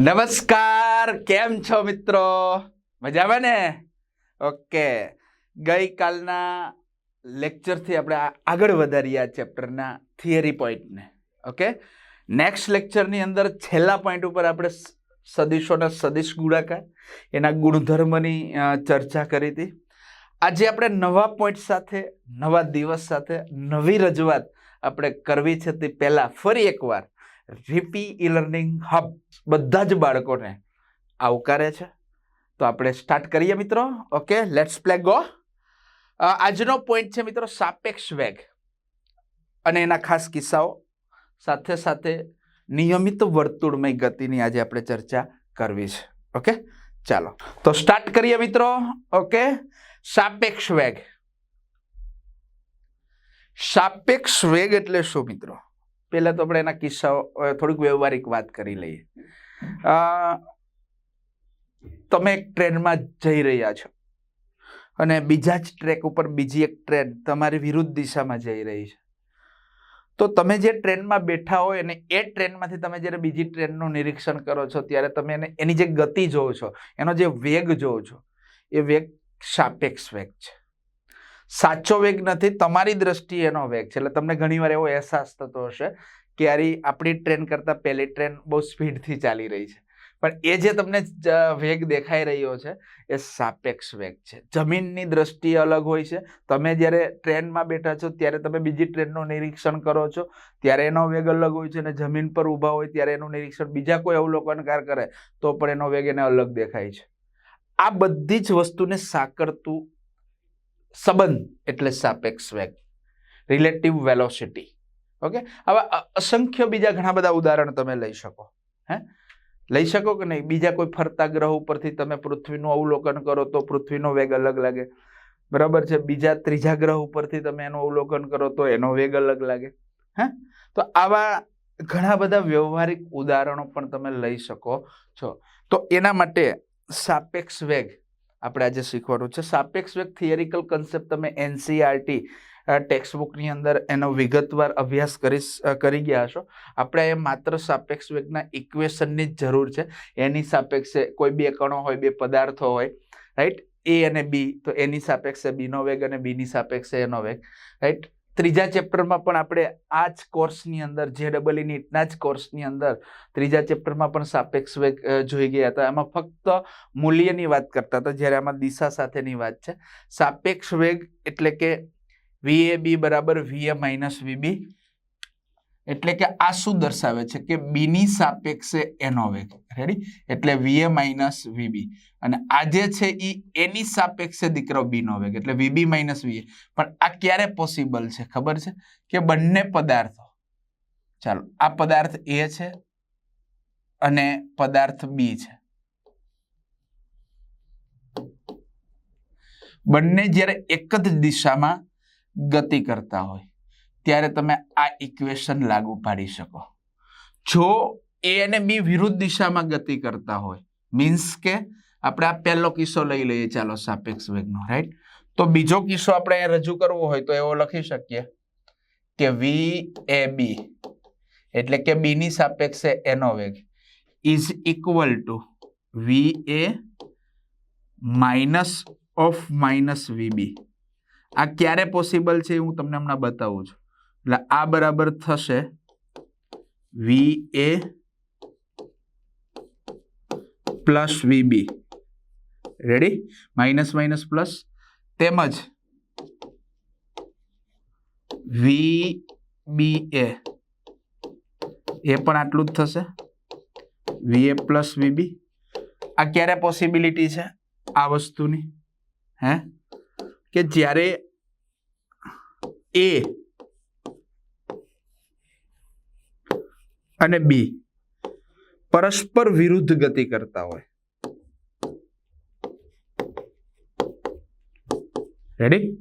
નમસ્કાર, કેમ છો મિત્રો? મજામાં ને? ઓકે. ગઈકાલના લેક્ચરથી આપણે આગળ વધારીએ આ ચેપ્ટરના થિયરી પોઈન્ટને. ઓકે? નેક્સ્ટ લેક્ચરની અંદર છેલ્લા પોઈન્ટ ઉપર આપણે સદીશોના સદીશ ગુણાકાર, એના ગુણધર્મની ચર્ચા કરી હતી. આજે આપણે નવા પોઈન્ટ સાથે, નવા દિવસ સાથે નવી રજૂઆત આપણે કરવી છે તે પહેલાં ફરી એકવાર રીપી ઈ લર્નિંગ હબ બધા જ બાળકોને આવકારે છે. તો આપણે સ્ટાર્ટ કરીએ મિત્રો. ઓકે લેટ્સ પ્લે ગો આજનો પોઈન્ટ છે મિત્રો સાપેક્ષ વેગ. અને એના ખાસ કિસ્સાઓ. સાથે સાથે નિયમિત વર્તુળમય ગતિની આજે આપણે ચર્ચા કરવી છે. ઓકે ચાલો. તો સ્ટાર્ટ કરીએ મિત્રો. ઓકે સાપેક્ષ વેગ. સાપેક્ષ વેગ એટલે શું મિત્રો? પહેલા તો આપણે એના કિસ્સાઓ થોડીક વ્યવહારિક વાત કરી લઈએ. તમે એક ટ્રેનમાં જઈ રહ્યા છો અને બીજા જ ટ્રેક ઉપર બીજી એક ટ્રેન તમારી વિરુદ્ધ દિશામાં જઈ રહી છે. તો તમે જે ટ્રેનમાં બેઠા હોય અને એ ટ્રેનમાંથી તમે જ્યારે બીજી ટ્રેનનું નિરીક્ષણ કરો છો, ત્યારે તમે એને, એની જે ગતિ જોવો છો, એનો જે વેગ જોવો છો, એ વેગ સાપેક્ષ વેગ છે. સાચો વેગ નથી, તમારી દ્રષ્ટિએ એનો વેગ છે. એટલે તમને ઘણીવાર એવો અહેસાસ થતો હશે કે યારી આપણી ટ્રેન કરતાં પહેલી ટ્રેન બહુ સ્પીડથી ચાલી રહી છે. પણ એ જે તમને વેગ દેખાઈ રહ્યો છે, એ સાપેક્ષ વેગ છે. જમીનની દ્રષ્ટિએ અલગ હોય છે. તમે જ્યારે ટ્રેનમાં બેઠા છો, ત્યારે તમે બીજી ટ્રેનનું નિરીક્ષણ કરો છો, ત્યારે એનો વેગ અલગ હોય છે અને જમીન પર ઊભા હોય ત્યારે એનું નિરીક્ષણ બીજા કોઈ અવલોકનકાર કરે, તો પણ એનો વેગ એને અલગ દેખાય છે. આ બધી જ વસ્તુને સાંકળતું સંબંધ એટલે સાપેક્ષ વેગ. રિલેટિવ વેલોસિટી ઓકે હવે અસંખ્ય બીજા ઘણા બધા ઉદાહરણ તમે લઈ શકો. હે? લઈ શકો કે નહીં? બીજા કોઈ ફરતા ગ્રહ ઉપરથી તમે પૃથ્વીનું અવલોકન કરો તો પૃથ્વીનો વેગ અલગ લાગે. બરાબર છે? બીજા, ત્રીજા ગ્રહ ઉપરથી તમે એનું અવલોકન કરો તો એનો વેગ અલગ લાગે. હે? તો આવા ઘણા બધા વ્યવહારિક ઉદાહરણો પણ તમે લઈ શકો છો. તો એના માટે સાપેક્ષ વેગ આપણે આજે શીખવાનું છે. સાપેક્ષ વેગ થિયરિકલ કન્સેપ્ટ તમે એનસીઆરટી ટેક્સ્ટ બુકની અંદર એનો વિગતવાર અભ્યાસ કરી કરી ગયા હશો. આપણે એ માત્ર સાપેક્ષ વેગના ઇક્વેશનની જ જરૂર છે. એની સાપેક્ષે કોઈ બે કણો હોય, બે પદાર્થો હોય રાઈટ એ અને બી તો એની સાપેક્ષે બીનો વેગ અને બીની સાપેક્ષે એનો વેગ રાઈટ ત્રીજા ચેપ્ટરમાં પણ આપણે આ જ કોર્સની અંદર જે ડબલ ઈ નીટના જ કોર્સની અંદર ત્રીજા ચેપ્ટરમાં પણ સાપેક્ષ વેગ જોઈ ગયા હતા. એમાં ફક્ત મૂલ્યની વાત કરતા હતા, જ્યારે આમાં દિશા સાથેની વાત છે. સાપેક્ષ વેગ એટલે કે વીએ બી બરાબર વીએ માઇનસ વીબી એટલે કે આ શું દર્શાવે છે કે બીની સાપેક્ષે એનો વેગ રેડી એટલે વી એ માઇનસ વીબી અને આ જે છે એ એની સાપેક્ષે દીકરો બીનો વેગ એટલે વીબી માઇનસ વી પણ આ ક્યારે પોસિબલ છે? ખબર છે? કે બંને પદાર્થો. ચાલો, આ પદાર્થ એ છે અને પદાર્થ બી છે. બંને જ્યારે એક જ દિશામાં ગતિ કરતા હોય. ત્યારે તમે આ ઇક્વેશન લાગુ પાડી શકો. જો એ અને બી વિરુદ્ધ દિશામાં ગતિ કરતા હોય મીન્સ કે આપણે આ પહેલો કિસ્સો લઈ લઈએ, ચાલો સાપેક્ષ વેગનો રાઈટ તો બીજો કિસ્સો આપણે રજૂ કરવો હોય તો એવો લખી શકીએ કે વી એ બી એટલે કે બીની સાપેક્ષે એનો વેગ is equal to V A minus of minus V B આ ક્યારે પોસિબલ છે હું તમને હમણાં બતાવું છું. એટલે આ બરાબર થશે V A plus V B ready minus minus plus તેમજ વી બી એ. એ પણ આટલું જ થશે. વી એ પ્લસ વીબી આ ક્યારે પોસિબિલિટી છે? આ વસ્તુની. હે? કે જ્યારે એ અને બી. પરસ્પર વિરુદ્ધ ગતિ કરતા હોય. રેડી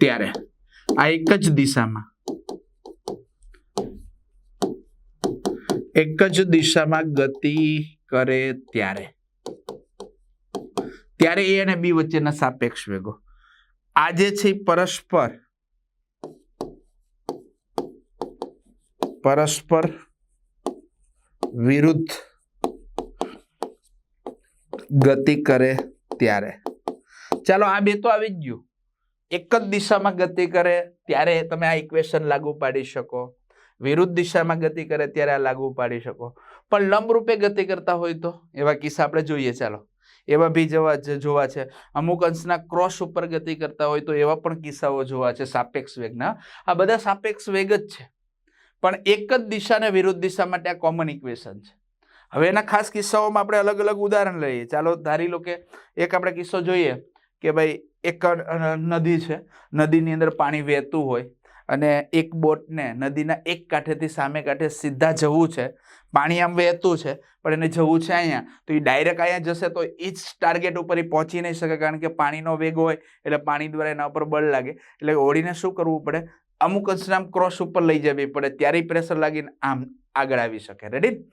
ત્યારે આ એક જ દિશામાં. એક જ દિશામાં ગતિ કરે ત્યારે. ત્યારે એ અને બી વચ્ચેના સાપેક્ષ વેગો. આજે છે પરસ્પર પરસ્પર વિરુદ્ધ ગતિ કરે ત્યારે. ચાલો આ બે તો આવી જ ગયું. એક જ દિશામાં ગતિ કરે ત્યારે તમે આ ઇક્વેશન લાગુ પાડી શકો. વિરુદ્ધ દિશામાં ગતિ કરે ત્યારે આ લાગુ પાડી શકો. પણ લંબરૂપે ગતિ કરતા હોય તો? એવા કિસ્સા આપણે જોઈએ, ચાલો. એવા બી જવા જોવા છે. અમુક અંશના ક્રોસ ઉપર ગતિ કરતા હોય તો એવા પણ કિસ્સાઓ જોવા છે, સાપેક્ષ વેગના. આ બધા સાપેક્ષ વેગ જ છે. પણ એક જ દિશા અને વિરુદ્ધ દિશા માટે આ કોમન ઇક્વેશન છે. હવે એના ખાસ કિસ્સાઓમાં આપણે અલગ અલગ ઉદાહરણ લઈએ. ચાલો ધારી લો કે એક આપણે કિસ્સો જોઈએ કે ભાઈ એક નદી છે. નદીની અંદર પાણી વહેતું હોય અને એક બોટને નદીના એક કાંઠેથી સામે કાંઠે સીધા જવું છે. પાણી આમ વહેતું છે, પણ એને જવું છે અહીંયા. તો એ ડાયરેક્ટ અહીંયા જશે તો એ જ ટાર્ગેટ ઉપર એ પહોંચી નહીં શકે કારણ કે પાણીનો વેગ હોય એટલે પાણી દ્વારા એના ઉપર બળ લાગે. એટલે ઓળીને શું કરવું પડે? અમુક અંશને આમ ક્રોસ ઉપર લઈ જવી પડે ત્યારે પ્રેશર લાગીને આમ આગળ આવી શકે. રેડી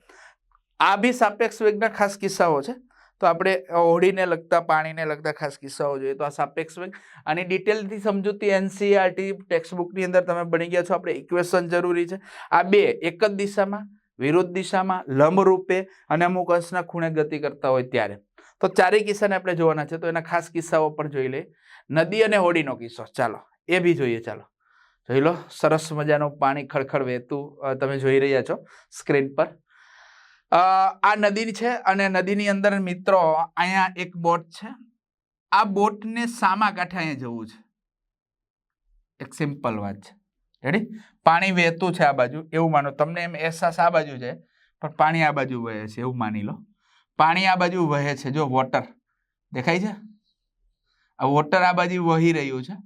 આ બી સાપેક્ષ વેગના ખાસ કિસ્સાઓ છે. તો આપણે હોડીને લગતા, પાણીને લગતા ખાસ કિસ્સાઓ જોઈએ. તો આ સાપેક્ષ વેગ. આની ડિટેલથી સમજૂતી એનસીઆરટી ટેક્સ્ટબુકની અંદર તમે ભણી ગયા છો, આપણે ઇક્વેશન જરૂરી છે. આ બે એક જ દિશામાં, વિરુદ્ધ દિશામાં, લંબરૂપે અને અમુક અંશના ખૂણે ગતિ કરતા હોય ત્યારે. તો ચારેય કિસ્સાને આપણે જોવાના છે. તો એના ખાસ કિસ્સાઓ પણ જોઈ લઈએ. નદી અને હોડીનો કિસ્સો. ચાલો, એ બી જોઈએ, ચાલો. જોઈ લો, સરસ મજાનું પાણી ખળખળ વહેતું તમે જોઈ રહ્યા છો સ્ક્રીન પર. આ નદી છે અને નદીની અંદર મિત્રો અહીંયા એક બોટ છે. આ બોટને સામા કાંઠે અહીંયા જવું છે. એક સિમ્પલ વાત છે. રેડી પાણી વહેતું છે આ બાજુ, એવું માનો. તમને એમ અહેસાસ આ બાજુ છે, પણ પાણી આ બાજુ વહે છે, એવું માની લો. પાણી આ બાજુ વહે છે, જો વોટર. દેખાય છે? આ વોટર આ બાજુ વહી રહ્યું છે.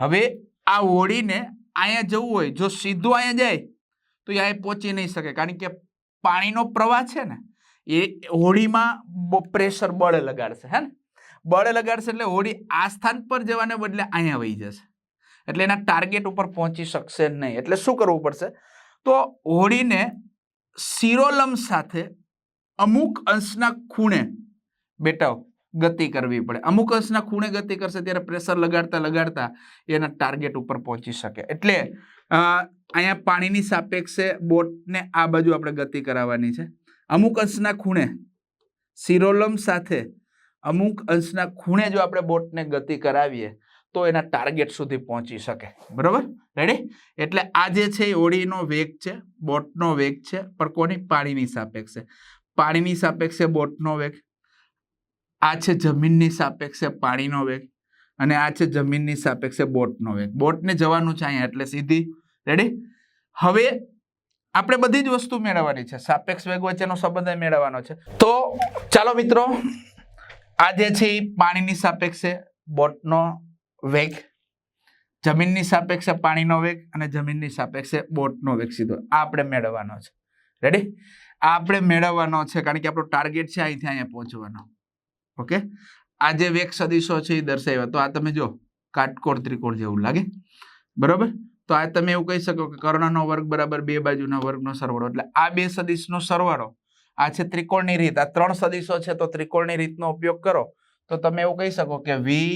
હવે આ હોળીને અહીંયા જવું હોય, જો સીધું અહીંયા જાય, તો એ અહીંયા પહોંચી નહીં શકે. કારણ કે પાણીનો પ્રવાહ છે ને, એ હોળીમાં પ્રેશર બળ લગાડશે, હે ને? બળ લગાડશે એટલે હોળી આ સ્થાન પર જવાને બદલે અહીંયા વહી જશે. એટલે એના ટાર્ગેટ ઉપર પહોંચી શકશે નહીં. એટલે શું કરવું પડશે? તો હોળીને શિરોલમ સાથે અમુક અંશના ખૂણે બેટાઓ ગતિ કરવી પડે. અમુક અંશના ખૂણે ગતિ કરશે ત્યારે પ્રેશર લગાડતા લગાડતા એના ટાર્ગેટ ઉપર પહોંચી શકે. એટલે અહીંયા પાણીની સાપેક્ષે બોટને આ બાજુ આપણે ગતિ કરાવવાની છે. અમુક અંશના ખૂણે સિરોલમ સાથે અમુક અંશના ખૂણે જો આપણે બોટને ગતિ કરાવીએ તો એના ટાર્ગેટ સુધી પહોંચી શકે. બરાબર? રેડી એટલે આ જે છે એ હોડીનો વેગ છે, બોટનો વેગ છે, પણ કોની? પાણીની સાપેક્ષે. પાણીની સાપેક્ષે બોટનો વેગ. આ છે જમીનની સાપેક્ષે પાણીનો વેગ અને આ છે જમીનની સાપેક્ષે બોટનો વેગ. બોટને જવાનું છે અહીંયા, એટલે સીધી રેડી હવે આપણે બધી જ વસ્તુ મેળવવાની છે. સાપેક્ષ વેગ વચ્ચેનો સંબંધ મેળવવાનો છે. તો ચાલો મિત્રો, આ જે છે એ પાણીની સાપેક્ષે બોટનો વેગ, જમીનની સાપેક્ષે પાણીનો વેગ અને જમીનની સાપેક્ષે બોટનો વેગ સીધો. આ આપણે મેળવવાનો છે. રેડી આ આપણે મેળવવાનો છે, કારણ કે આપણો ટાર્ગેટ છે અહીંથી અહીંયા પહોંચવાનો. ઓકે? આ જે વેક સદીશો છે એ દર્શાવ્યા. તો આ તમે જો કાટકોણ ત્રિકોણ જેવું લાગે. બરાબર? તો આ તમે એવું કહી શકો કે કર્ણનો વર્ગ બરાબર બે બાજુના વર્ગનો સરવાળો. એટલે આ બે સદીશનો સરવાળો, આ છે ત્રિકોણની રીત. આ ત્રણ સદીશો છે તો ત્રિકોણની રીતનો ઉપયોગ કરો. તો તમે એવું કહી શકો કે વી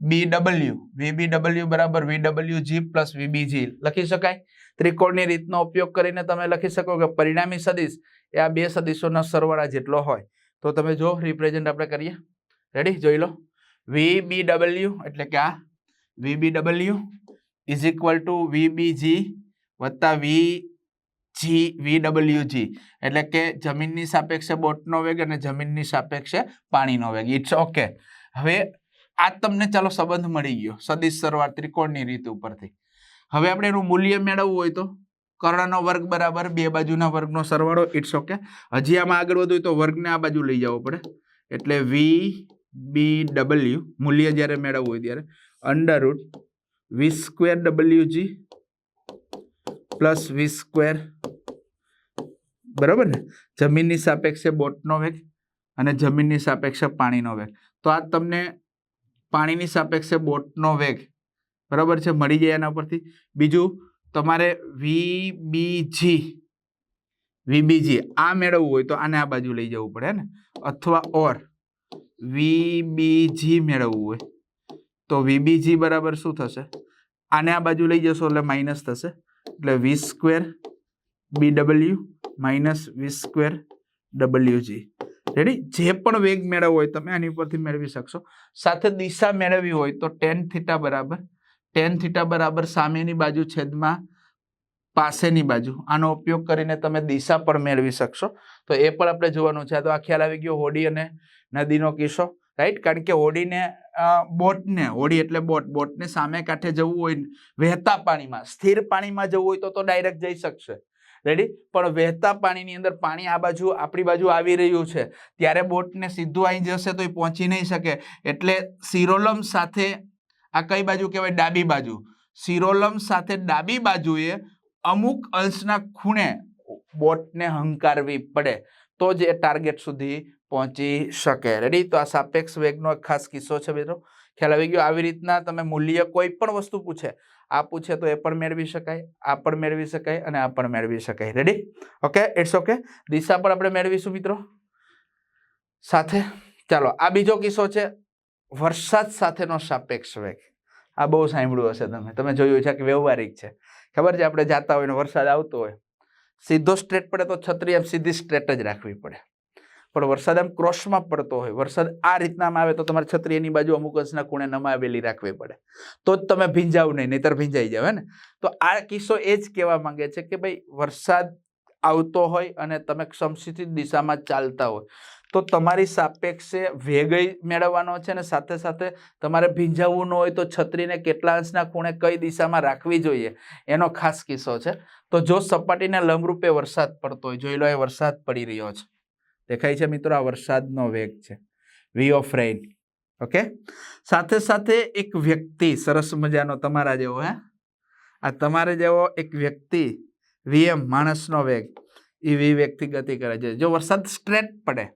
બી ડબલ્યુ વી બી ડબલ્યુ બરાબર વી ડબલ્યુ જી પ્લસ વી બી જી લખી શકાય? ત્રિકોણની રીતનો ઉપયોગ કરીને તમે લખી શકો કે પરિણામી સદીશ એ આ બે સદીશોના સરવાળા જેટલો હોય. તો તમે જો રિપ્રેઝેન્ટ આપણે કરીએ. રેડી જોઈ લો. વી ડબલ્યુ એટલે કે આ. V B W is equal to V B G વત્તા વી જી વી ડબલ્યુ જી એટલે કે જમીનની સાપેક્ષે બોટનો વેગ અને જમીનની સાપેક્ષે પાણીનો વેગ. ઇટ્સ ઓકે હવે આ તમને ચાલો સંબંધ મળી ગયો. સદિશ સરવાળ ત્રિકોણની રીત ઉપરથી. હવે આપણે એનું મૂલ્ય મેળવવું હોય તો? કર્ણનો વર્ગ બરાબર, બે બાજુના વર્ગનો સરવાળો ઇટ્સ ઓકે હજી આમાં આગળ વધુ તો વર્ગને આ બાજુ લઈ જવો પડે. એટલે વી બી ડબલ્યુ મૂલ્ય જ્યારે મેળવવું હોય ત્યારે under root V square W G plus V square બરાબર ને? જમીનની સાપેક્ષે બોટનો વેગ અને જમીનની સાપેક્ષે પાણીનો વેગ. તો આ તમને પાણીની સાપેક્ષે બોટનો વેગ બરાબર છે, મળી જાય એના પરથી. બીજું તમારે વીબીજી વીબીજી આ મેળવવું હોય તો આને આ બાજુ લઈ જવું પડે ને? અથવા ઓર વીબીજી મેળવવું હોય. તો વીબીજી બરાબર શું થશે? આને આ બાજુ લઈ જશો એટલે માઇનસ થશે. એટલે V square B W minus V square W G ready જે પણ વેગ મેળવવો હોય તમે આની ઉપરથી મેળવી શકશો. સાથે દિશા મેળવવી હોય તો ટેન થીટા બરાબર ટેન થીટા બરાબર સામેની બાજુ છેદમાં પાસેની બાજુ. આનો ઉપયોગ કરીને તમે દિશા પણ મેળવી શકશો. તો એ પણ આપણે જોવાનું છે. તો આ ખ્યાલ આવી ગયો, હોડી અને નદીનો કિસ્સો. રાઈટ કારણ કે હોડીને બોટને, હોડી એટલે બોટ. બોટને સામે કાંઠે જવું હોય વહેતા પાણીમાં, સ્થિર પાણીમાં જવું હોય તો તો ડાયરેક્ટ જઈ શકશે. રેડી પણ વહેતા પાણીની અંદર પાણી આ બાજુ, આપણી બાજુ આવી રહ્યું છે. ત્યારે બોટને સીધું અહીં જશે તો એ પહોંચી નહીં શકે. એટલે સિરોલમ સાથે આ કઈ બાજુ કહેવાય? ડાબી બાજુ. સિરોલમ સાથે ડાબી બાજુએ અમુક અંશના ખૂણે બોટને હંકારવી પડે તો જ એ ટાર્ગેટ સુધી પહોંચી શકે. રેડી તો આ સાપેક્ષ વેગનો એક ખાસ કિસ્સો છે મિત્રો. ખ્યાલ આવી ગયો? આવી રીતના તમે મૂલ્ય કોઈ પણ વસ્તુ પૂછે, આ પૂછે તો એ પણ મેળવી શકાય, આ પણ મેળવી શકાય અને આ પણ મેળવી શકાય. રેડી ઓકે ઇટ્સ ઓકે દિશા પણ આપણે મેળવીશું મિત્રો. સાથે. ચાલો, આ બીજો કિસ્સો છે. વરસાદ સાથેનો સાપેક્ષ વેગ. આ બહુ સાંભળ્યું હશે તમે. તમે જોયું છે કે વ્યવહારિક છે. ખબર છે, આપણે જાતા હોય ને વરસાદ આવતો હોય. સીધો સ્ટ્રેટ પડે તો છત્રી આમ સીધી સ્ટ્રેટ જ રાખવી પડે. પણ વરસાદ આમ ક્રોસમાં પડતો હોય, વરસાદ આ રીતનામાં આવે તો તમારે છત્રી એની બાજુ અમુક અંશના ખૂણે નમાવેલી રાખવી પડે. તો જ તમે ભીંજાવ નહીં, નહીતર ભીંજાઈ જાવ ને? તો આ કિસ્સો એ જ કહેવા માંગે છે કે ભાઈ વરસાદ આવતો હોય અને તમે સમસિત દિશામાં ચાલતા હોય. તો તમારી સાપેક્ષે વેગય મેળવવાનો છે અને સાથે સાથે તમારે ભીંજાવવું ન હોય તો છત્રીને કેટલા અંશના ખૂણે કઈ દિશામાં રાખવી જોઈએ એનો ખાસ કિસ્સો છે. તો જો સપાટીને લંબરૂપે વરસાદ પડતો હોય, જોઈ લો એ વરસાદ પડી રહ્યો છે. દેખાય છે મિત્રો આ વરસાદનો વેગ છે. વી ઓફ રેઇન ઓકે સાથે સાથે એક વ્યક્તિ, સરસ મજાનો તમારા જેવો, હે? આ તમારે જેવો એક વ્યક્તિ વીએમ માણસનો વેગ, એ વી વ્યક્તિ ગતિ કરે છે. જો વરસાદ સ્ટ્રેટ પડે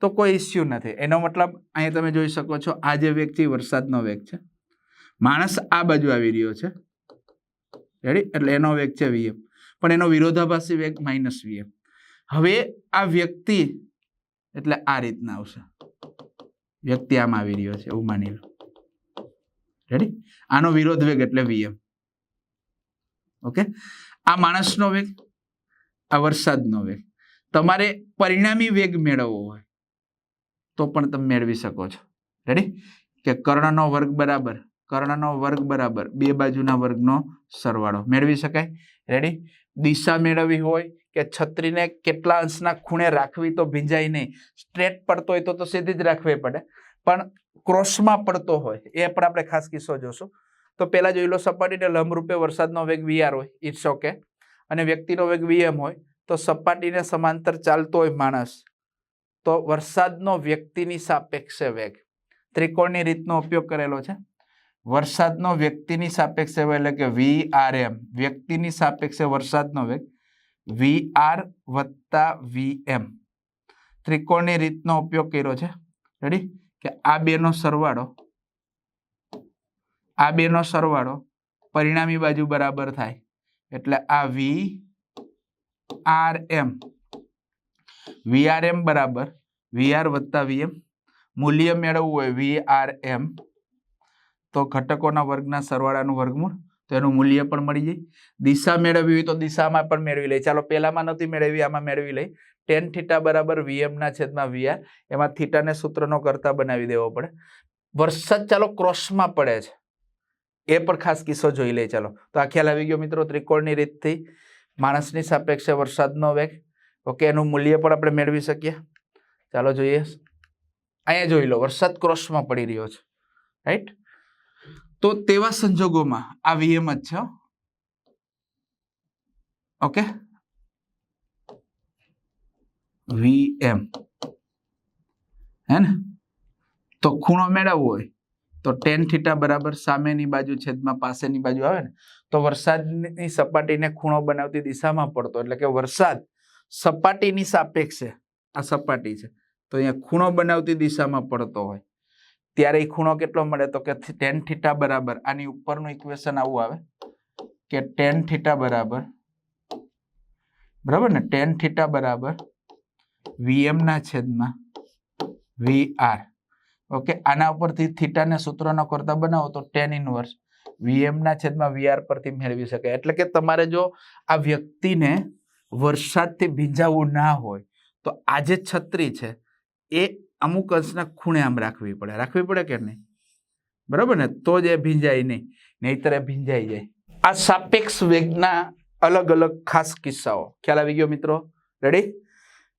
તો કોઈ ઇસ્યુ નથી. એનો મતલબ અહીંયા તમે જોઈ શકો છો, આ જે વેગ છે એ વરસાદનો વેગ છે. માણસ આ બાજુ આવી રહ્યો છે. રેડી એટલે એનો વેગ છે વીએમ પણ એનો વિરોધાભાસી વેગ માઇનસ વીએમ હવે આ વ્યક્તિ, એટલે આ રીતના આવશે. વ્યક્તિ આમ આવી રહ્યો છે, એવું માની લો. રેડી આનો વિરોધ વેગ એટલે વીએમ ઓકે આ માણસનો વેગ, આ વરસાદનો વેગ. તમારે પરિણામી વેગ મેળવવો હોય. તો પણ તમે મેળવી શકો છો. રેડી કે કર્ણનો વર્ગ બરાબર, કર્ણનો વર્ગ બરાબર, બે બાજુના વર્ગનો સરવાળો. મેળવી શકાય? રેડી દિશા મેળવવી હોય કે છત્રીને કેટલા અંશના ખૂણે રાખવી તો ભીંજાય નહીં. સ્ટ્રેટ પડતો હોય તો તો સીધી જ રાખવી પડે. પણ ક્રોસમાં પડતો હોય, એ પણ આપણે ખાસ કિસ્સો જોશું. તો પહેલાં જોઈ લો સપાટીને લંબરૂપે વરસાદનો વેગ વીઆર હોય ઇટ્સ ઓકે. અને વ્યક્તિનો વેગ વીએમ હોય, તો સપાટીને સમાંતર ચાલતો હોય માણસ. તો વરસાદનો વ્યક્તિની સાપેક્ષે વેગ. ત્રિકોણની રીતનો ઉપયોગ કરેલો છે. વરસાદનો વ્યક્તિની સાપેક્ષે વેગ એટલે કે વી આર એમ વ્યક્તિની સાપેક્ષે વરસાદનો વેગ વી આર વત્તા વી એમ ત્રિકોણની રીતનો ઉપયોગ કર્યો છે. રેડી કે આ બેનો સરવાળો, આ બેનો સરવાળો પરિણામી બાજુ બરાબર થાય. એટલે આ we R M we R M બરાબર, વીઆર વત્તા વી મૂલ્ય મેળવવું હોય વી આર એમ તો ઘટકોના વર્ગના સરવાળાનું વર્ગમૂળ, તો એનું મૂલ્ય પણ મળી જાય. દિશા મેળવવી હોય તો દિશામાં પણ મેળવી લઈ ચાલો, પહેલામાં નથી મેળવી, આમાં મેળવી લઈ ટેન થીટા બરાબર વીએમના છેદમાં વીઆર. એમાં થીટાને સૂત્રનો કરતા બનાવી દેવો પડે. વરસાદ ચાલો ક્રોસમાં પડે છે. એ પણ ખાસ કિસ્સો જોઈ લે ચાલો. તો આ ખ્યાલ આવી ગયો મિત્રો ત્રિકોણની રીતથી. માણસની સાપેક્ષે વરસાદનો વેગ ઓકે, એનું મૂલ્ય પણ આપણે મેળવી શકીએ. ચાલો જોઈએ. અહીંયા જોઈ લો, વરસાદ ક્રોસમાં પડી રહ્યો છે. રાઈટ તો તેવા સંજોગોમાં આ વીએમ જ છે. ઓકે? વીએમ હે ને? તો ખૂણો મેળવવો હોય, તો ટેન થીટા બરાબર સામેની બાજુ છેદમાં પાસેની બાજુ આવે ને, તો વરસાદની સપાટીને ખૂણો બનાવતી દિશામાં પડતો, એટલે કે વરસાદ સપાટીની સાપેક્ષે, આ સપાટી છે. તો અહીંયા ખૂણો બનાવતી દિશામાં પડતો હોય. ત્યારે એ ખૂણો કેટલો મળે તો કે ટેન થીટા બરાબર, આની ઉપરનું ઇક્વેશન આવું આવે કે ટેન થીટા બરાબર બરાબર ને? ટેન થીટા બરાબર વીએમના છેદમાં વી આર ઓકે, આના ઉપરથી થીટાને સૂત્રનો કરતા બનાવો તો ટેન ઇનવર્સ. વીએમના છેદમાં વીઆર પરથી મેળવી શકાય. એટલે કે તમારે જો આ વ્યક્તિને વરસાદથી ભીંજાવું ના હોય, તો આ જે છત્રી છે. એ અમુક અંશના ખૂણે આમ રાખવી પડે. રાખવી પડે કે નહીં? બરાબર ને? તો જ એ ભીંજાય નહીં. નહીતર એ ભીંજાઈ જાય. આ સાપેક્ષ વેગના અલગ અલગ ખાસ કિસ્સાઓ. ખ્યાલ આવી ગયો મિત્રો? રેડી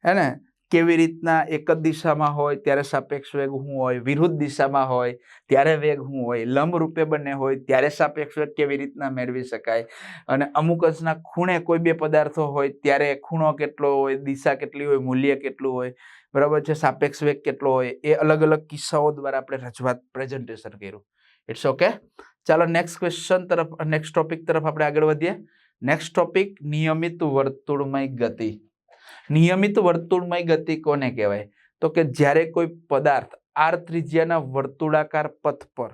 હે ને? કેવી રીતના એક જ દિશામાં હોય, ત્યારે સાપેક્ષ વેગ શું હોય, વિરુદ્ધ દિશામાં હોય, ત્યારે વેગ શું હોય લંબ રૂપે બંને હોય, ત્યારે સાપેક્ષ વેગ કેવી રીતના મેળવી શકાય? અને અમુક અંશના ખૂણે કોઈ બે પદાર્થો હોય, ત્યારે ખૂણો કેટલો હોય, દિશા કેટલી હોય, મૂલ્ય કેટલું હોય, બરાબર છે? સાપેક્ષ વેગ કેટલો હોય, એ અલગ અલગ કિસ્સાઓ દ્વારા આપણે રજૂઆત પ્રેઝન્ટેશન કર્યું. ઇટ્સ ઓકે ચાલો નેક્સ્ટ ક્વેશ્ચન તરફ નેક્સ્ટ ટોપિક તરફ આપણે આગળ વધીએ. નેક્સ્ટ ટોપિક નિયમિત વર્તુળમય ગતિ. નિયમિત વર્તુળમય ગતિ કોને કહેવાય? તો કે જ્યારે કોઈ પદાર્થ આર ત્રિજ્યાના વર્તુળાકાર પથ પર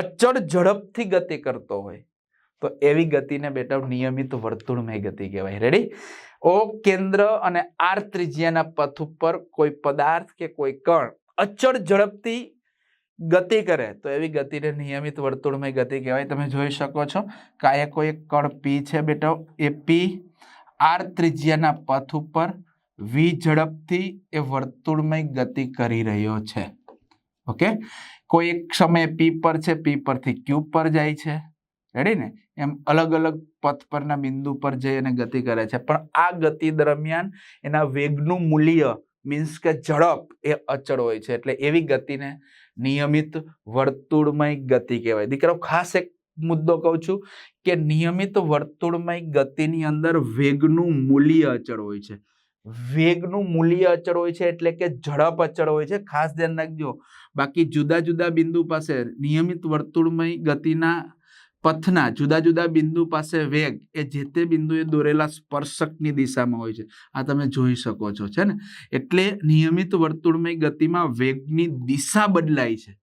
અચળ ઝડપથી ગતિ કરતો હોય, તો એવી ગતિને બેટા નિયમિત વર્તુળમય ગતિ કહેવાય. રેડી ઓ કેન્દ્ર અને આર ત્રિજ્યાના પથ ઉપર કોઈ પદાર્થ કે કોઈ કણ અચળ ઝડપથી ગતિ કરે, તો એવી ગતિને નિયમિત વર્તુળમય ગતિ કહેવાય. તમે જોઈ શકો છો કે આ કોઈ કણ પી છે બેટા, એ પી આર ત્રિજ્યાના પથ ઉપર વી ઝડપથી એ વર્તુળમય ગતિ કરી રહ્યો છે. ઓકે? કોઈ એક સમયે પી પર છે, પી પરથી ક્યુ પર જાય છે. રેડી ને? એમ અલગ અલગ પથ પરના બિંદુ પર જઈ અને ગતિ કરે છે. પણ આ ગતિ દરમિયાન એના વેગનું મૂલ્ય મીન્સ કે ઝડપ એ અચળ હોય છે. એટલે એવી ગતિને નિયમિત વર્તુળમય ગતિ કહેવાય. દીકરાઓ, ખાસ એક મુદ્દો કહું છું કે નિયમિત વર્તુળમય ગતિની અંદર વેગનું મૂલ્ય અચળ હોય છે. વેગનું મૂલ્ય અચળ હોય છે એટલે કે ઝડપ અચળ હોય છે. ખાસ ધ્યાન રાખજો. બાકી જુદા જુદા બિંદુ પાસે નિયમિત વર્તુળમય ગતિના પથના જુદા જુદા બિંદુ પાસે વેગ એ જે તે બિંદુએ દોરેલા સ્પર્શકની દિશામાં હોય છે. આ તમે જોઈ શકો છો, છે ને? એટલે નિયમિત વર્તુળમય ગતિમાં વેગની દિશા બદલાય છે.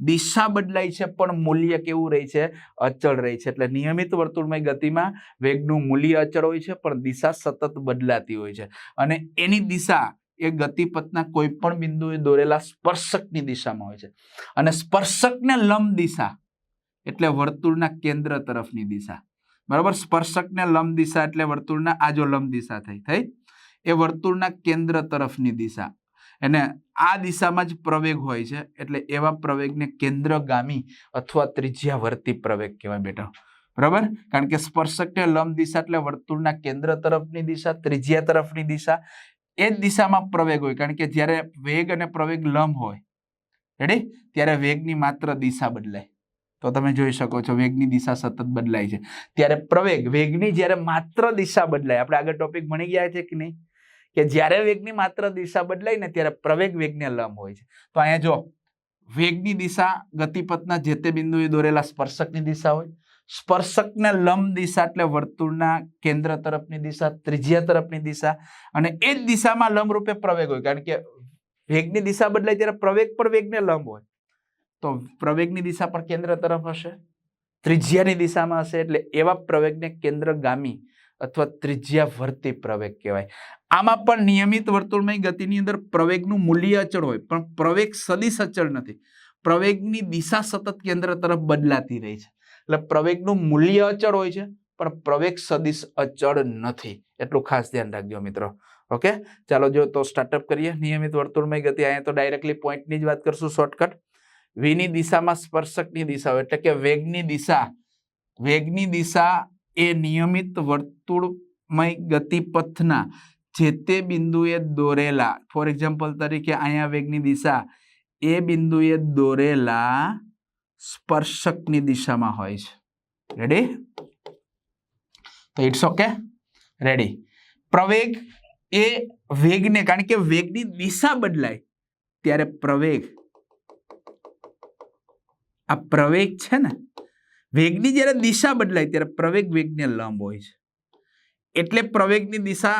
દિશા બદલાય છે, પણ મૂલ્ય કેવું રહે છે? અચળ રહે છે. એટલે નિયમિત વર્તુળમય ગતિમાં વેગનું મૂલ્ય અચળ હોય છે, પણ દિશા સતત બદલાતી હોય છે. અને એની દિશા એ ગતિપથના કોઈ પણ બિંદુએ દોરેલા સ્પર્શકની દિશામાં હોય છે. અને સ્પર્શકને લંબ દિશા એટલે વર્તુળના કેન્દ્ર તરફની દિશા. બરાબર? સ્પર્શકને લંબ દિશા એટલે વર્તુળના આ જો લંબ દિશા થઈ થઈ, એ વર્તુળના કેન્દ્ર તરફની દિશા. અને આ દિશામાં જ પ્રવેગ હોય છે. એટલે એવા પ્રવેગને કેન્દ્રગામી અથવા ત્રિજ્યાવર્તી પ્રવેગ કહેવાય બેટા. બરાબર? કારણ કે સ્પર્શકને લંબ દિશા એટલે વર્તુળના કેન્દ્ર તરફની દિશા, ત્રિજ્યા તરફની દિશા, એ જ દિશામાં પ્રવેગ હોય. કારણ કે જ્યારે વેગ અને પ્રવેગ લંબ હોય રેડી ત્યારે વેગની માત્ર દિશા બદલાય. તો તમે જોઈ શકો છો, વેગની દિશા સતત બદલાય છે. ત્યારે પ્રવેગ, વેગની જ્યારે માત્ર દિશા બદલાય. આપણે આગળ ટોપિક ભણી ગયા છે કે નહીં? કે જ્યારે વેગની માત્ર દિશા બદલાય ને ત્યારે પ્રવેગ વેગને લંબ હોય છે. તો અહીંયા જો વેગની દિશા ગતિપથના જે તે બિંદુએ દોરેલા સ્પર્શકની દિશા હોય. સ્પર્શકને લંબ દિશા એટલે વર્તુળના કેન્દ્ર તરફની દિશા, ત્રિજ્યા તરફની દિશા અને એ જ દિશામાં લંબ રૂપે પ્રવેગ હોય. કારણ કે વેગની દિશા બદલાય ત્યારે પ્રવેગ પર વેગને લંબ હોય. તો પ્રવેગની દિશા પણ કેન્દ્ર તરફ હશે, ત્રિજ્યાની દિશામાં હશે એટલે એવા પ્રવેગને કેન્દ્રગામી અથવા ત્રિજ્યાવર્તી પ્રવેગ કહેવાય. આમાં પણ નિયમિત વર્તુળમય ગતિની અંદર પ્રવેગનું મૂલ્ય અચળ હોય, પણ પ્રવેગ સદિશ અચળ નથી. પ્રવેગની દિશા સતત કેન્દ્ર તરફ બદલાતી રહી છે. એટલે પ્રવેગનું મૂલ્ય અચળ હોય છે, પણ પ્રવેગ સદિશ અચળ નથી. એટલું ખાસ ધ્યાન રાખજો મિત્રો. ઓકે? ચાલો જો તો સ્ટાર્ટઅપ કરીએ. નિયમિત વર્તુળમય ગતિ, અહીંયા તો ડાયરેક્ટલી પોઈન્ટની જ વાત કરશું શોર્ટકટ વીની દિશામાં સ્પર્શકની દિશા એટલે કે વેગની દિશા. વેગની દિશા એ નિયમિત વર્તુળમય ગતિપથના જે તે બિંદુએ દોરેલા ફોર એક્ઝામ્પલ તરીકે અહીંયા વેગની દિશા, એ બિંદુએ દોરેલા સ્પર્શકની દિશામાં હોય છે. રેડી તો ઇટ્સ ઓકે રેડી પ્રવેગ એ વેગને, કારણ કે વેગની દિશા બદલાય, ત્યારે પ્રવેગ, આ પ્રવેગ છે ને વેગની જ્યારે દિશા બદલાય ત્યારે પ્રવેગ વેગને લંબ હોય છે. એટલે પ્રવેગની દિશા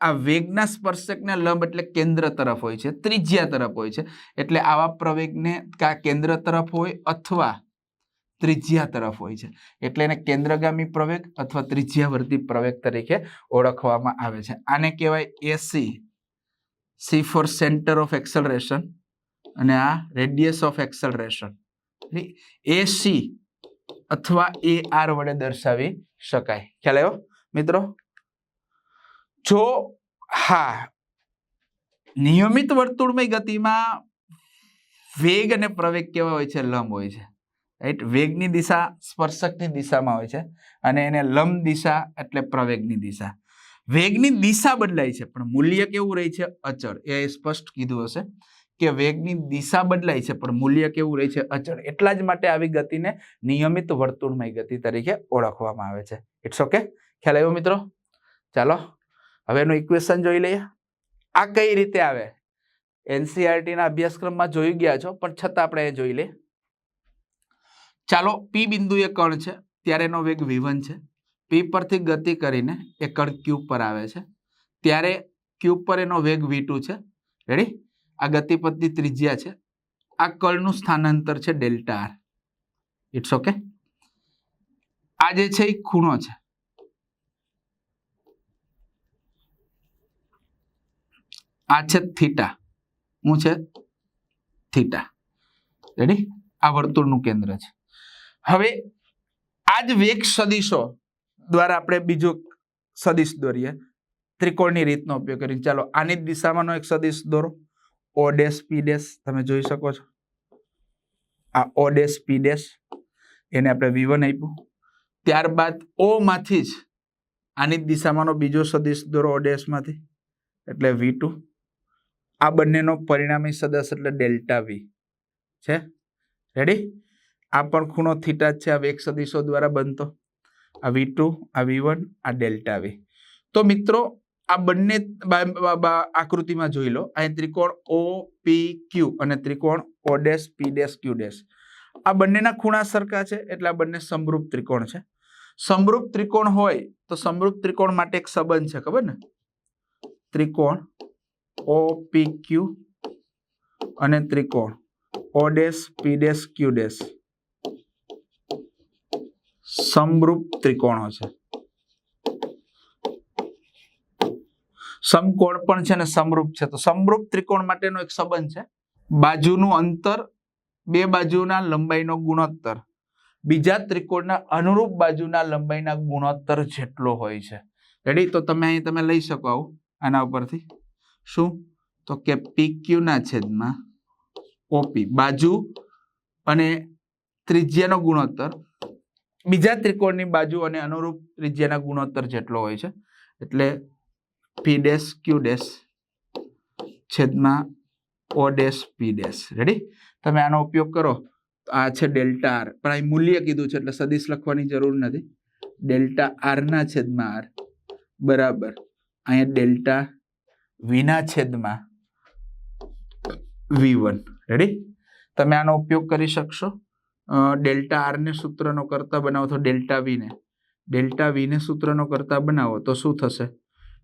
આ વેગના સ્પર્શકને લંબ એટલે કેન્દ્ર તરફ હોય છે, ત્રિજ્યા તરફ હોય છે. એટલે આવા પ્રવેગને કા કેન્દ્ર તરફ હોય અથવા ત્રિજ્યા તરફ હોય છે. એટલે એને કેન્દ્રગામી પ્રવેગ અથવા ત્રિજ્યાવર્તી પ્રવેગ તરીકે ઓળખવામાં આવે છે. આને કહેવાય A C. C for centre of acceleration અને આ radius of acceleration. A C અથવા એ આર વડે દર્શાવી શકાય. ખ્યાલ આવ્યો? મિત્રો, જો હા, નિયમિત વર્તુળમય ગતિમાં વેગ અને પ્રવેગ કેવા હોય છે? લંબ હોય છે. રાઈટ વેગની દિશા સ્પર્શકની દિશામાં હોય છે અને એને લંબ દિશા એટલે પ્રવેગની દિશા. વેગની દિશા બદલાય છે, પણ મૂલ્ય કેવું રહે છે? અચળ. એ સ્પષ્ટ કીધું હશે. કે વેગની દિશા બદલાય છે, પણ મૂલ્ય કેવું રહે છે? અચળ. એટલા જ માટે આવી ગતિને નિયમિત વર્તુળમય ગતિ તરીકે ઓળખવામાં આવે છે. ઇટ્સ ઓકે ખ્યાલ આવ્યો મિત્રો? ચાલો, હવે એનું ઇક્વેશન જોઈ લઈએ. આ કઈ રીતે આવે? એનસીઆરટીના અભ્યાસક્રમમાં જોઈ ગયા છો, પણ છતાં આપણે એ જોઈ લઈએ. ચાલો પી બિંદુએ કણ છે, ત્યારે એનો વેગ વિવન છે. પી પરથી ગતિ કરીને એ કણ ક્યુબ પર આવે છે. ત્યારે ક્યુબ પર એનો વેગ વી છે. રેડી આ ગતિપથની ત્રિજ્યા છે. આ કળનું સ્થાનાંતર છે ડેલ્ટા આર. ઇટ્સ ઓકે આ જે છે એ ખૂણો છે. આ છે થીટા. હું છે થીટા. રેડી આ વર્તુળનું કેન્દ્ર છે. હવે આ જ વેગ સદિશો દ્વારા આપણે બીજો સદિશ દોરીએ. ત્રિકોણની રીતનો ઉપયોગ કરીને. ચાલો આની જ દિશામાંનો એક સદિશ દોરો. ઓ ડેશ પી ડેશ તમે જોઈ શકો છો. આ ઓ ડેશ પી ડેશ એને આપણે વી વન આપ્યું. ત્યારબાદ ઓ માંથી જ આની દિશામાંનો બીજો સદિશ દોરો ઓ એટલે વી ટુ આ બંનેનો પરિણામી સદસ એટલે ડેલ્ટા વી છે? રેડી આ પણ ખૂણો થીટા છે, આ વેગ સદિશો દ્વારા બનતો. આ વી ટુ આ વી વન આ ડેલ્ટા વી તો મિત્રો આ બંને આકૃતિમાં જોઈ લો. અહીં ત્રિકોણ ઓ પી ક્યુ અને ત્રિકોણ O dash P dash Q dash. આ બંનેના ખૂણા સરખા છે એટલે આ બંને સમરૂપ ત્રિકોણ છે. સમરૂપ ત્રિકોણ હોય તો સમરૂપ ત્રિકોણ માટે એક સંબંધ છે, ખબર ને? ત્રિકોણ ઓ પી ક્યુ અને ત્રિકોણ O dash P dash Q dash. સમરૂપ ત્રિકોણો છે. સમકોણ પણ છે ને સમરૂપ છે. તો સમરૂપ ત્રિકોણ માટેનો એક સંબંધ છે. બાજુનું અંતર, બે બાજુના લંબાઈનો ગુણોત્તર. બીજા ત્રિકોણના અનુરૂપ બાજુના લંબાઈના ગુણોત્તર જેટલો હોય છે. રેડી તો તમે અહીં તમે લઈ શકો આવું, આના ઉપરથી. શું? તો કે PQ ના છેદમાં ઓપી બાજુ અને ત્રિજ્યાનો ગુણોત્તર. બીજા ત્રિકોણની બાજુ અને અનુરૂપ ત્રિજ્યાના ગુણોત્તર જેટલો હોય છે. એટલે પી ડેશ ક્યુ ડેશ છેદમાં O dash P dash ready તમે આનો ઉપયોગ કરો. આ છે ડેલ્ટા આર. પણ અહીં મૂલ્ય કીધું છે, એટલે સદીશ લખવાની જરૂર નથી. ડેલ્ટા આરના છેદમાં આર. બરાબર. અહીંયા ડેલ્ટા વીના છેદમાં વી વન. રેડી તમે આનો ઉપયોગ કરી શકશો. ડેલ્ટા આરને સૂત્રનો કરતા બનાવો તો ડેલ્ટા વીને. ડેલ્ટા વીને સૂત્રનો કરતા બનાવો તો શું થશે?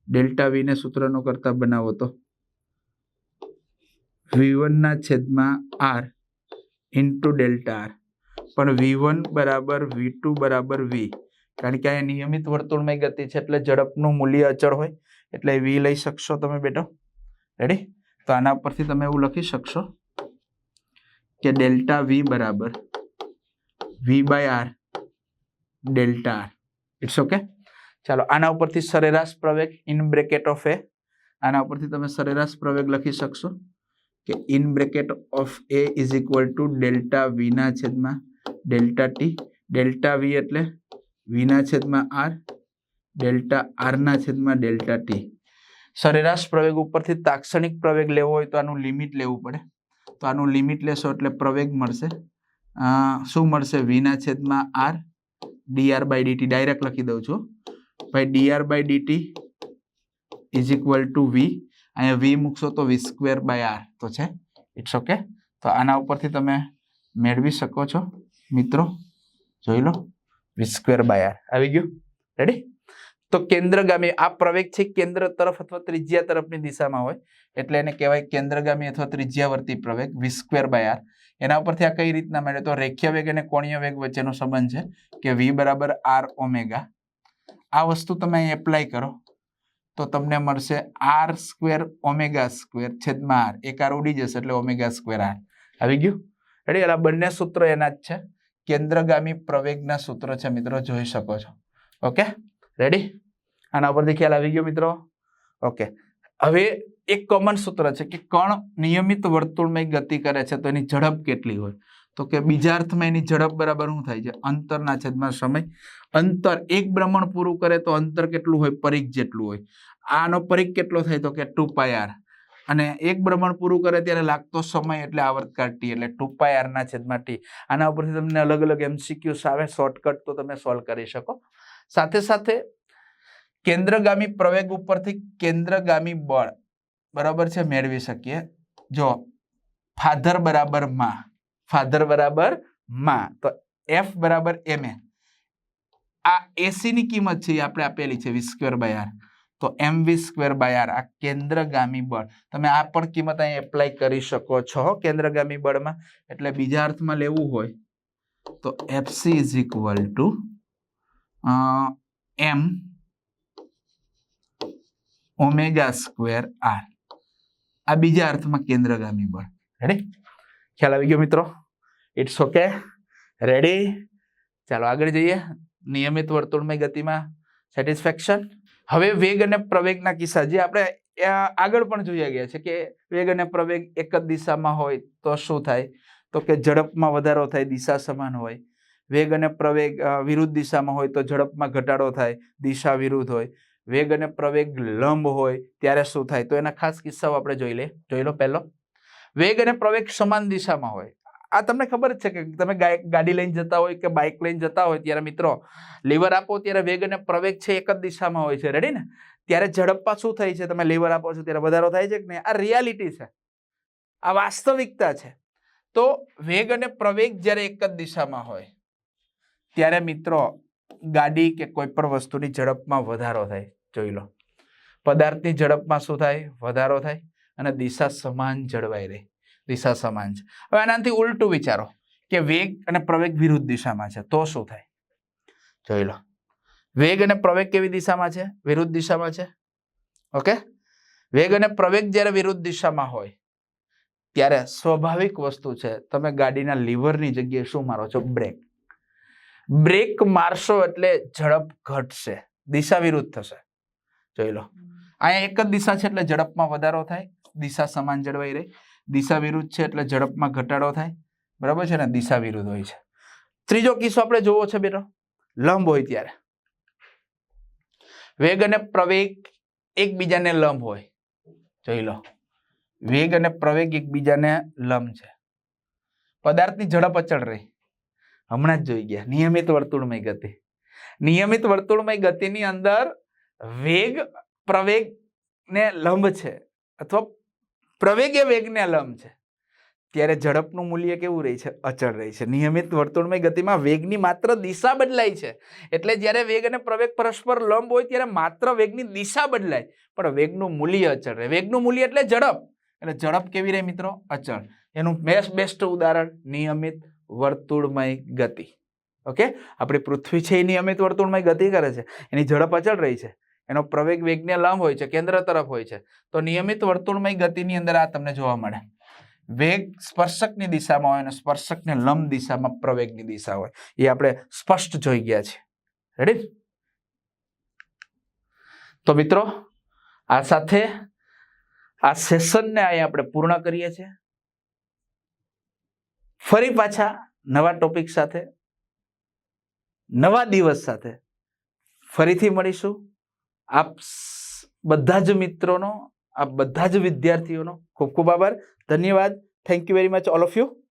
ડેલ્ટા વી ને સૂત્રનો કરતા બનાવો તો. વી વનના છેદમાં આર ઇન્ટુ ડેલ્ટા આર પણ વી વન બરાબર વી ટુ બરાબર વી કારણ કે અહીંયા નિયમિત વર્તુળમય ગતિ છે એટલે ઝડપનું મૂલ્ય અચળ હોય. એટલે વી લઈ શકશો તમે બેટો. રેડી તો આના પરથી તમે એવું લખી શકશો કે ડેલ્ટા વી બરાબર V by R delta R it's okay ચાલો, આના ઉપરથી સરેરાશ પ્રવેગ ઇન બ્રેકેટ ઓફ એ આના ઉપરથી તમે સરેરાશ પ્રવેગ લખી શકશો કે in bracket of A is equal to delta વીના છેદમાં ડેલ્ટા ટી ડેલ્ટા વી એટલે વીના છેદમાં આર ડેલ્ટા આરના છેદમાં ડેલ્ટા ટી સરેરાશ પ્રવેગ ઉપરથી તાક્ષણિક પ્રવેગ લેવો હોય તો આનું લિમિટ લેવું પડે. તો આનું લિમિટ લેશો એટલે પ્રવેગ મળશે. શું મળશે? વીના છેદમાં R D R by D T direct લખી દઉં છું. ભાઈ D R by D T is equal to V અહીંયા વી મૂકશો તો વી સ્ક્વેર બાય આર તો છે. ઇટ્સ ઓકે તો આના ઉપરથી તમે મેળવી શકો છો, મિત્રો. જોઈ લો. વી સ્ક્વેર બાય આર આવી ગયું? રેડી તો કેન્દ્રગામી, આ પ્રવેગ છે કેન્દ્ર તરફ અથવા ત્રિજ્યા તરફની દિશામાં હોય. એટલે એને કહેવાય કેન્દ્રગામી અથવા ત્રિજ્યાવર્તી પ્રવેગ વી સ્ક્વેર બાય આર એના ઉપરથી આ કઈ રીતના મળે તો રેખીય વેગ અને કોણીય વેગ વચ્ચેનો સંબંધ છે કે વી બરાબર આર ઓમેગા આ વસ્તુ તમે એપ્લાય કરો, તો તમને મળશે આર સ્ક્વેર ઓમેગા સ્ક્વેર છેદમાં આર એક આર ઉડી જશે એટલે ઓમેગા સ્ક્વેર આર આવી ગયું? રેડી એટલે બંને સૂત્ર એના જ છે. કેન્દ્રગામી પ્રવેગના સૂત્ર છે મિત્રો, જોઈ શકો છો. ઓકે રેડી આના ઉપરથી ખ્યાલ આવી ગયો મિત્રો? ઓકે હવે એક કોમન સૂત્ર છે કે કણ નિયમિત વર્તુળમય ગતિ કરે છે, તો એની ઝડપ કેટલી હોય? તો કે બીજા અર્થમાં એની ઝડપ બરાબર શું થાય છે? અંતરના છેદમાં સમય. અંતર એક ભ્રમણ પૂરું કરે તો અંતર કેટલું હોય? પરિઘ જેટલું હોય. આનો પરિઘ કેટલો થાય તો કે ટુ પાય અને એક ભ્રમણ પૂરું કરે ત્યારે લાગતો સમય એટલે આવર્તકાર ટી, એટલે ટુ પાય આર ના છેદમાં ટી. આના ઉપરથી તમને અલગ અલગ એમસીક્યુસ આવે શોર્ટકટ તો તમે સોલ્વ કરી શકો. સાથે સાથે કેન્દ્રગામી પ્રવેગ ઉપરથી કેન્દ્રગામી બળ. બરાબર છે? મેળવી શકીએ. જો ફાધર બરાબરમાં. ફાધર બરાબરમાં. તો એફ બરાબર એમ એ આ એસી ની કિંમત છે એ આપણે આપેલી છે વી સ્ક્વેર બાય આર. તો M V square by R આ કેન્દ્રગામી બળ. તમે આ પણ કિંમત અહીં એપ્લાય કરી શકો છો કેન્દ્રગામી બળમાં. એટલે બીજા અર્થમાં લેવું હોય તો F C is equal to M omega square R આ બીજા અર્થમાં કેન્દ્રગામી બળ. રેડી ખ્યાલ આવી ગયો મિત્રો? ઇટ્સ ઓકે રેડી ચાલો આગળ જઈએ. નિયમિત વર્તુળમય ગતિમાં સેટિસ્ફેક્શન હવે વેગ અને પ્રવેગના કિસ્સા, જે આપણે આગળ પણ જોઈ ગયા છે કે વેગ અને પ્રવેગ એક જ દિશામાં હોય તો શું થાય? તો કે ઝડપમાં વધારો થાય, દિશા સમાન હોય. વેગ અને પ્રવેગ વિરુદ્ધ દિશામાં હોય તો ઝડપમાં ઘટાડો થાય, દિશા વિરુદ્ધ હોય. વેગ અને પ્રવેગ લંબ હોય ત્યારે શું થાય? તો એના ખાસ કિસ્સાઓ આપણે જોઈ લે, જોઈ લો પહેલો. વેગ અને પ્રવેગ સમાન દિશામાં હોય. આ તમને ખબર જ છે કે તમે ગાડી લઈને જતા હોય કે બાઇક લઈને જતા હોય ત્યારે મિત્રો લીવર આપો ત્યારે વેગ અને પ્રવેગ છે એક જ દિશામાં હોય છે. રેડી ને? ત્યારે ઝડપમાં શું થાય છે? તમે લીવર આપો છો ત્યારે વધારો થાય છે કે નહીં? આ રિયાલિટી છે. આ વાસ્તવિકતા છે. તો વેગ અને પ્રવેગ જ્યારે એક જ દિશામાં હોય, ત્યારે મિત્રો, ગાડી કે કોઈ પણ વસ્તુની ઝડપમાં વધારો થાય. જોઈ લો. પદાર્થની ઝડપમાં શું થાય? વધારો થાય અને દિશા સમાન જળવાઈ રહે. દિશા સમાન છે. હવે આનાથી ઉલટું વિચારો કે વેગ અને પ્રવેગ વિરુદ્ધ દિશામાં છે તો શું થાય? જોઈ લો. વેગ અને પ્રવેગ કેવી દિશામાં છે? વિરુદ્ધ દિશામાં છે. ઓકે? વેગ અને પ્રવેગ જ્યારે વિરુદ્ધ દિશામાં હોય ત્યારે સ્વાભાવિક વસ્તુ છે તમે ગાડીના લીવરની જગ્યાએ શું મારો છો? બ્રેક. બ્રેક મારશો એટલે ઝડપ ઘટશે. દિશા વિરુદ્ધ થશે. જોઈ લો. અહીંયા એક જ દિશા છે એટલે ઝડપમાં વધારો થાય. દિશા સમાન જળવાઈ રહી. દિશા વિરુદ્ધ છે એટલે ઝડપમાં ઘટાડો થાય. બરાબર છે ને? દિશા વિરુદ્ધ હોય છે. ત્રીજો કિસ્સો આપણે જોવો છે બેટો. લંબ હોય ત્યારે. વેગ અને પ્રવેગ એકબીજાને લંબ હોય. જોઈ લો. વેગ અને પ્રવેગ એકબીજાને લંબ છે. પદાર્થની ઝડપ અચળ રહી. હમણાં જ જોઈ ગયા. નિયમિત વર્તુળમય ગતિ. નિયમિત વર્તુળમય ગતિની અંદર વેગ પ્રવેગ ને લંબ છે. અથવા પ્રવેગ એ વેગને લંબ છે. ત્યારે ઝડપનું મૂલ્ય કેવું રહે છે? અચળ રહે છે. નિયમિત વર્તુળમય ગતિમાં વેગની માત્ર દિશા બદલાય છે. એટલે જ્યારે વેગ અને પ્રવેગ પરસ્પર લંબ હોય ત્યારે માત્ર વેગની દિશા બદલાય. પણ વેગનું મૂલ્ય અચળ રહે. વેગનું મૂલ્ય એટલે ઝડપ. એટલે ઝડપ કેવી રહે મિત્રો? અચળ. એનું બેસ્ટ બેસ્ટ ઉદાહરણ, નિયમિત વર્તુળમય ગતિ. ઓકે? આપણી પૃથ્વી છે એ નિયમિત વર્તુળમય ગતિ કરે છે. એની ઝડપ અચળ રહી છે. એનો પ્રવેગ વેગને લંબ હોય છે, કેન્દ્ર તરફ હોય છે. તો નિયમિત વર્તુળમય ગતિની અંદર આ તમને જોવા મળે. વેગ સ્પર્શકની દિશામાં હોય અને સ્પર્શકને લંબ દિશામાં પ્રવેગની દિશા હોય. એ આપણે સ્પષ્ટ જોઈ ગયા છે. રેડી તો મિત્રો, આ સાથે આ સેશનને અહીં આપણે પૂર્ણ કરીએ છીએ. ફરી પાછા નવા ટોપિક સાથે, નવા દિવસ સાથે ફરીથી મળીશું. આપ બધા જ મિત્રોનો, આપ બધા જ વિદ્યાર્થીઓનો ખૂબ ખૂબ આભાર. ધન્યવાદ. Thank you very much all of you